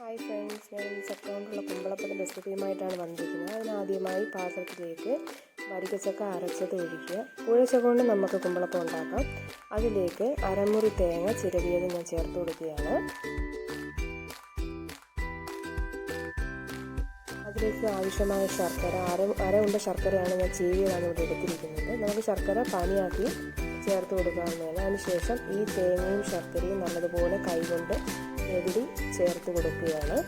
Hi friends ഞാൻ ഈ ചക്ക കൊണ്ടുള്ള കുമ്പളപ്പത്തിന്റെ റെസിപ്പിയുമായിട്ടാണ് വന്നിരിക്കുന്നത്. അതിനാദ്യമായി പാത്രത്തിലേക്ക് വരിക്കച്ചക്ക അരച്ചത് ഒഴിക്കുക. ചക്ക കൊണ്ട് നമുക്ക് കുമ്പളപ്പം ഉണ്ടാക്കാം. അതിലേക്ക് അരമുറി തേങ്ങ ചിരവിയത് ഞാൻ ചേർത്ത് കൊടുക്കുകയാണ്. അതിലേക്ക് ആവശ്യമായ ശർക്കര അര അര ഉണ്ട ശർക്കരയാണ് ഞാൻ ചീവിയതാണ് ഇവിടെ എടുത്തിരിക്കുന്നത്. നമുക്ക് ശർക്കര പനിയാക്കി ചേർത്ത് കൊടുക്കാവുന്നതാണ്. അതിനുശേഷം ഈ തേങ്ങയും ശർക്കരയും നല്ലതുപോലെ കൈകൊണ്ട് ഞെരുടി ചേർത്ത് കൊടുക്കുകയാണ്.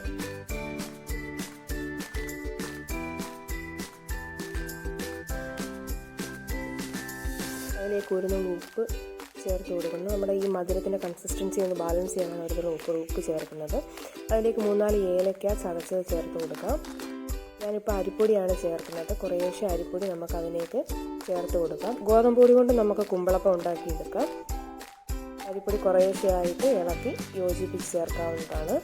അതിലേക്ക് ഒരു നുള്ളി ഉപ്പ് ചേർത്ത് കൊടുക്കുന്നു. നമ്മുടെ ഈ മധുരത്തിന്റെ കൺസിസ്റ്റൻസി ഒന്ന് ബാലൻസ് ചെയ്യാനാണ് ഒരു ഉപ്പ് ഉപ്പ് ചേർക്കുന്നത്. അതിലേക്ക് മൂന്നാൽ ഏലക്ക ചതച്ചത് ചേർത്ത് കൊടുക്കാം. ഞാനിപ്പോൾ അരിപ്പൊടിയാണ് ചേർക്കുന്നത്. കുറേശ്ശെ അരിപ്പൊടി നമുക്ക് അതിലേക്ക് ചേർത്ത് കൊടുക്കാം. ഗോതമ്പൊടി കൊണ്ട് നമുക്ക് കുമ്പളപ്പം ഉണ്ടാക്കിയെടുക്കാം. അരിപ്പൊടി കുറേശ്ശെയായിട്ട് ഇളക്കി യോജിപ്പിച്ച് ചേർക്കാവുന്നതാണ്.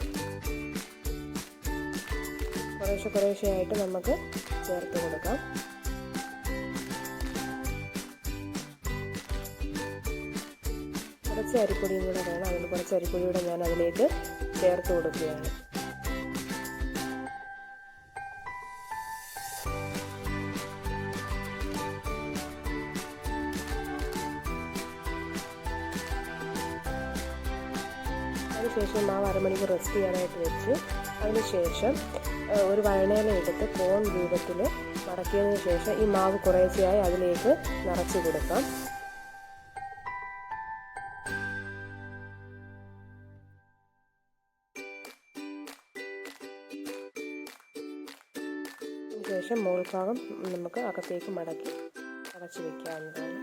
കുറേശ്ശെ കുറേശ്ശെ ആയിട്ട് നമുക്ക് ചേർത്ത് കൊടുക്കാം. കുറച്ച് അരിപ്പൊടിയും കൂടെ വേണം. അതിന് കുറച്ച് അരിപ്പൊടിയുടെ ഞാൻ അതിലേക്ക് ചേർത്ത് കൊടുക്കുകയാണ്. അതിനുശേഷം മാവ് അരമണിക്കൂർ റെസ്റ്റ് ചെയ്യാനായിട്ട് വെച്ച് അതിനുശേഷം ഒരു വഴണയില എടുത്ത് കോൺ രൂപത്തിൽ മടക്കിയതിന് ശേഷം ഈ മാവ് കുറേശ്ശെയായി അതിലേക്ക് നിറച്ച് കൊടുക്കാം. ശേഷം മോൾഭാഗം നമുക്ക് അകത്തേക്ക് മടക്കി അടച്ചു വയ്ക്കാവുന്നതാണ്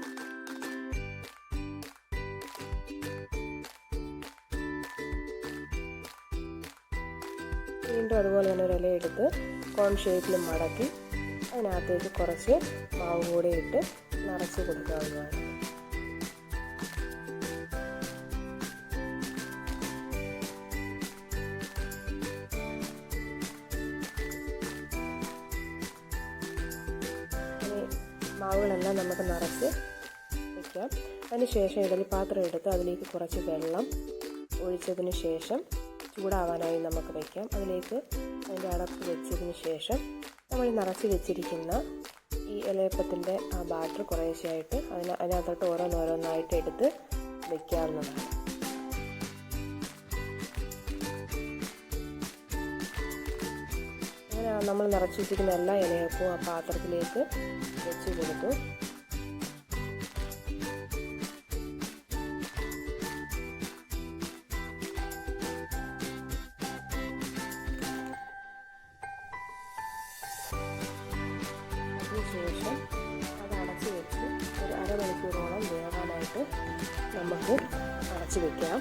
വീണ്ടും അതുപോലെ തന്നെ ഒരു ഇല എടുത്ത് കോൺ ഷേപ്പിൽ മടക്കി അതിനകത്തേക്ക് കുറച്ച് മാവ് കൂടെ ഇട്ട് നിറച്ച് കൊടുക്കാവുന്നതാണ്. മാവുകളെല്ലാം നമുക്ക് നിറച്ച് വയ്ക്കാം അതിനുശേഷം ഇഡലി പാത്രം എടുത്ത് അതിലേക്ക് കുറച്ച് വെള്ളം ഒഴിച്ചതിന് ശേഷം ചൂടാവാനായി നമുക്ക് വയ്ക്കാം. അതിലേക്ക് അതിന്റെ അടപ്പ് വെച്ചതിന് ശേഷം നമ്മൾ നിറച്ച് വെച്ചിരിക്കുന്ന ഈ ഇലയപ്പത്തിന്റെ ആ ബാറ്റർ കുറേശ്ശെയായിട്ട് അതിന് അതിനകത്തോട്ട് ഓരോന്നോരോന്നായിട്ട് എടുത്ത് വയ്ക്കാവുന്നതാണ് നമ്മൾ നിറച്ച് വെച്ചിരിക്കുന്ന എല്ലാ ഇലയപ്പവും ആ പാത്രത്തിലേക്ക് വെച്ച് കൊടുത്തു. അതിനുശേഷം അത് അടച്ച് വെച്ച് ഒരു അരമണിക്കൂറോളം വേകാനായിട്ട് നമുക്ക് അടച്ച് വെക്കാം.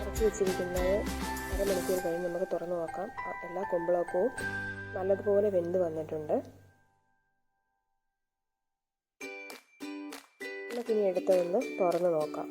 അടച്ചു വെച്ചിരിക്കുന്നത് അരമണിക്കൂർ കഴിഞ്ഞ് നമുക്ക് തുറന്നു നോക്കാം. എല്ലാ കുമ്പളക്കവും നല്ലതുപോലെ വെന്ത് വന്നിട്ടുണ്ട്. നമുക്കിനി എടുത്തതൊന്ന് തുറന്ന് നോക്കാം.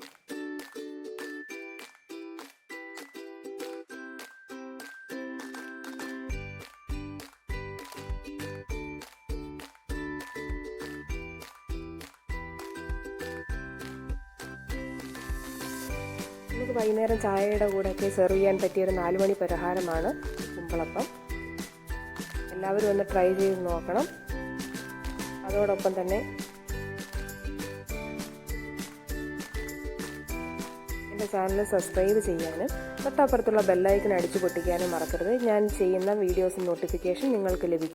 വൈകുന്നേരം ചായയുടെ കൂടെയൊക്കെ സെർവ് ചെയ്യാൻ പറ്റിയ ഒരു നാലുമണി പലഹാരമാണ് കുമ്പളപ്പം. എല്ലാവരും ഒന്ന് ട്രൈ ചെയ്ത് നോക്കണം. അതോടൊപ്പം തന്നെ എന്റെ ചാനൽ സബ്സ്ക്രൈബ് ചെയ്യാനും തൊട്ടപ്പുറത്തുള്ള ബെല്ലൈക്കൻ അടിച്ചു പൊട്ടിക്കാനും മറക്കരുത്. ഞാൻ ചെയ്യുന്ന വീഡിയോസ് നോട്ടിഫിക്കേഷൻ നിങ്ങൾക്ക് ലഭിക്കും.